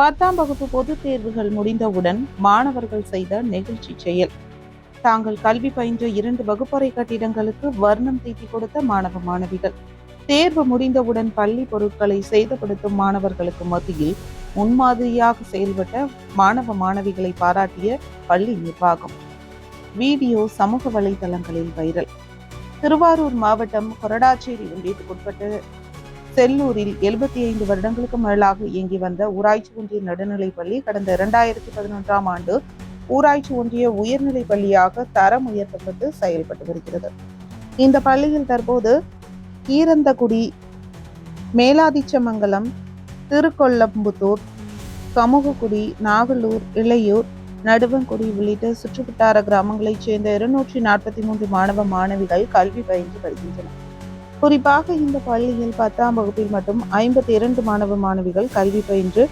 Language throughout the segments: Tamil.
பத்தாம் வகுப்பு பொதுத் தேர்வுகள் முடிந்தவுடன் மாணவர்கள் செய்த நெகிழ்ச்சி செயல். தாங்கள் கல்வி பயின்ற இரண்டு வகுப்பறை கட்டிடங்களுக்கு வர்ணம் தீட்டி கொடுத்த மாணவ மாணவிகள். தேர்வு முடிந்தவுடன் பள்ளி பொருட்களை சேதப்படுத்தும் மாணவர்களுக்கு மத்தியில் முன்மாதிரியாக செயல்பட்ட மாணவ மாணவிகளை பாராட்டிய பள்ளி நிர்வாகம். வீடியோ சமூக வலைதளங்களில் வைரல். திருவாரூர் மாவட்டம் கொரடாச்சேரி ஒன்றியத்துக்குட்பட்ட செல்லூரில் எழுபத்தி ஐந்து வருடங்களுக்கு மேலாக இயங்கி வந்த ஊராட்சி ஒன்றிய நடுநிலைப் பள்ளி கடந்த இரண்டாயிரத்தி பதினொன்றாம் ஆண்டு ஊராட்சி ஒன்றிய உயர்நிலைப் பள்ளியாக தரம் உயர்த்தப்பட்டு செயல்பட்டு வருகிறது. இந்த பள்ளியில் தற்போது ஈரந்தகுடி மேலாதிச்சமங்கலம் திருக்கொல்லம்புத்தூர் சமூகக்குடி நாகலூர் இளையூர் நடுவங்குடி உள்ளிட்ட சுற்றுவட்டார கிராமங்களைச் சேர்ந்த இருநூற்றி நாற்பத்தி மூன்று மாணவ மாணவிகள் கல்வி பயின்று வருகின்றனர். குறிப்பாக இந்த பள்ளியில் பத்தாம் வகுப்பில் மட்டும் ஐம்பத்தி இரண்டு மாணவ மாணவிகள் கல்வி பயின்று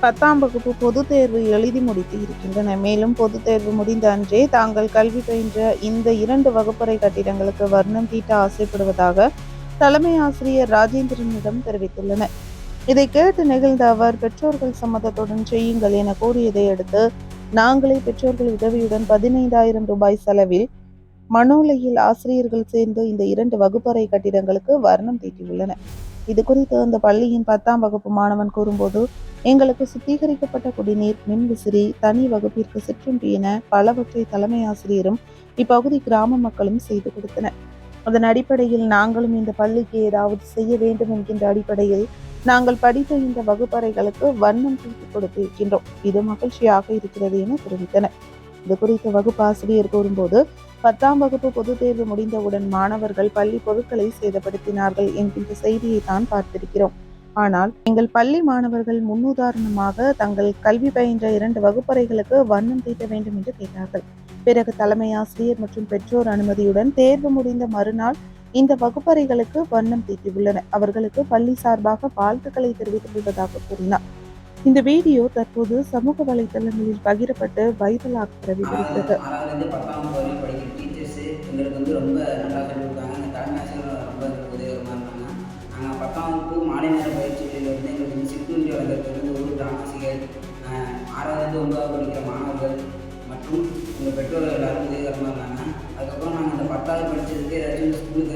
பத்தாம் வகுப்பு பொதுத் தேர்வு எழுதி முடித்து இருக்கின்றன. மேலும் பொதுத் தேர்வு முடிந்த அன்றே தாங்கள் கல்வி பயின்ற இந்த இரண்டு வகுப்பறை கட்டிடங்களுக்கு வர்ணம் தீட்ட ஆசைப்படுவதாக தலைமை ஆசிரியர் ராஜேந்திரனிடம் தெரிவித்துள்ளனர். இதை கேட்டு நிகழ்ந்த அவர் பெற்றோர்கள் சம்மதத்துடன் செய்யுங்கள் என கூறியதை அடுத்து நாங்களே பெற்றோர்கள் உதவியுடன் பதினைந்தாயிரம் ரூபாய் செலவில் மனோலையில் ஆசிரியர்கள் சேர்ந்து இந்த இரண்டு வகுப்பறை கட்டிடங்களுக்கு வர்ணம் தீட்டியுள்ளன. இது குறித்து அந்த பள்ளியின் பத்தாம் வகுப்பு மாணவன் கூறும்போது எங்களுக்கு சுத்திகரிக்கப்பட்ட குடிநீர் மின்விசிறி தனி வகுப்பிற்கு சிற்றுண்டி என பலவற்றை தலைமை ஆசிரியரும் இப்பகுதி கிராம மக்களும் செய்து கொடுத்தனர். அதன் அடிப்படையில் நாங்களும் இந்த பள்ளிக்கு ஏதாவது செய்ய வேண்டும் என்கின்ற அடிப்படையில் நாங்கள் படித்த இந்த வகுப்பறைகளுக்கு வண்ணம் தீட்டி கொடுத்திருக்கின்றோம் இது மகிழ்ச்சியாக இருக்கிறது என தெரிவித்தனர். இது குறித்து வகுப்பு ஆசிரியர் கூறும்போது பத்தாம் வகுப்பு பொதுத் தேர்வு முடிந்தவுடன் மாணவர்கள் பள்ளி பொருட்களை சேதப்படுத்தினார்கள் என்கின்ற செய்தியை தான் பார்த்திருக்கிறோம். ஆனால் எங்கள் பள்ளி மாணவர்கள் முன்னுதாரணமாக தங்கள் கல்வி பயின்ற இரண்டு வகுப்பறைகளுக்கு வண்ணம் தீட்ட வேண்டும் என்று கேட்டார்கள். பிறகு தலைமை ஆசிரியர் மற்றும் பெற்றோர் அனுமதியுடன் தேர்வு முடிந்த மறுநாள் இந்த வகுப்பறைகளுக்கு வண்ணம் தீட்டியுள்ளனர். அவர்களுக்கு பள்ளி சார்பாக வாழ்த்துக்களை தெரிவித்துக் கொள்வதாக கூறினார். இந்த வீடியோ தற்போது சமூக வலைதளங்களில் பகிரப்பட்டு வைரலாக பரவி வருகிறது. எங்களுக்கு வந்து ரொம்ப நல்லா சொல்லிக் கொடுத்தாங்க எங்கள் தலைமை ஆசிரியர் ரொம்ப எங்களுக்கு உதவிகரமாக இருந்தாங்க. நாங்கள் பத்தாம் வகுப்பு மாலை நேர பயிற்சியில் வந்து எங்களுக்கு வந்து சிற்றுண்டி வழங்குறதுக்கு வந்து ஒரு கிராமசிகள் ஆறாவதுலேருந்து ஒன்பதாவது படிக்கிற மாணவர்கள் மற்றும் எங்கள் பெற்றோர்கள் எல்லாரும் உதவிகரமாக இருந்தாங்க. அதுக்கப்புறம் நாங்கள் இந்த பத்தாவது படித்ததுக்கு ஏதாச்சும் ஸ்கூலுக்கு